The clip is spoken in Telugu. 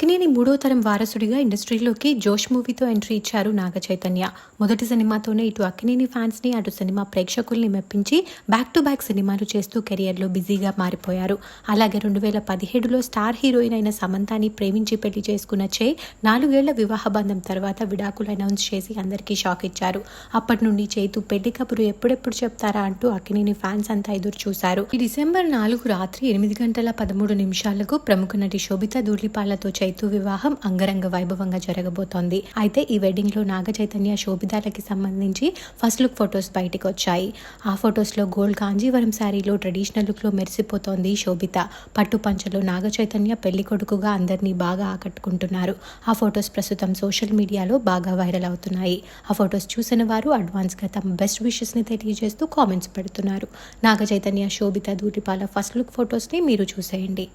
అక్కినేని మూడో తరం వారసుడిగా ఇండస్ట్రీలోకి జోష్ మూవీతో ఎంట్రీ ఇచ్చారు నాగ చైతన్య. మొదటి సినిమాతోనే ఇటు అక్కినేని ఫ్యాన్స్ని అటు సినిమా ప్రేక్షకుల్ని మెప్పించి బ్యాక్ టు బ్యాక్ సినిమాలు చేస్తూ కెరియర్లో బిజీగా మారిపోయారు. అలాగే రెండు వేల పదిహేడులో స్టార్ హీరోయిన్ అయిన సమంతాని ప్రేమించి పెళ్ళి చేసుకున్న చే నాలుగేళ్ళ వివాహ బంధం తర్వాత విడాకులు అనౌన్స్ చేసి అందరికీ షాక్ ఇచ్చారు. అప్పటి నుండి చేతు పెళ్ళి కబురు ఎప్పుడెప్పుడు చెప్తారా అంటూ అక్కినేని ఫ్యాన్స్ అంతా ఎదురు చూశారు. ఈ డిసెంబర్ నాలుగు రాత్రి ఎనిమిది గంటల పదమూడు నిమిషాలకు ప్రముఖ నటి శోభిత దూలిపాలతో చైతు వివాహం అంగరంగ వైభవంగా జరగబోతోంది. అయితే ఈ వెడ్డింగ్లో నాగ చైతన్య శోభితాలకి సంబంధించి ఫస్ట్ లుక్ ఫొటోస్ బయటకు వచ్చాయి. ఆ ఫొటోస్లో గోల్డ్ కాంజీవరం శారీలో ట్రెడిషనల్ లుక్లో మెరిసిపోతోంది శోభిత. పట్టు పంచలో నాగ చైతన్య పెళ్ళి కొడుకుగా అందరినీ బాగా ఆకట్టుకుంటున్నారు. ఆ ఫొటోస్ ప్రస్తుతం సోషల్ మీడియాలో బాగా వైరల్ అవుతున్నాయి. ఆ ఫొటోస్ చూసిన వారు అడ్వాన్స్గా తమ బెస్ట్ విషెస్ని తెలియజేస్తూ కామెంట్స్ పెడుతున్నారు. నాగ చైతన్య శోభిత దూటిపాల ఫస్ట్ లుక్ ఫొటోస్ని మీరు చూసేయండి.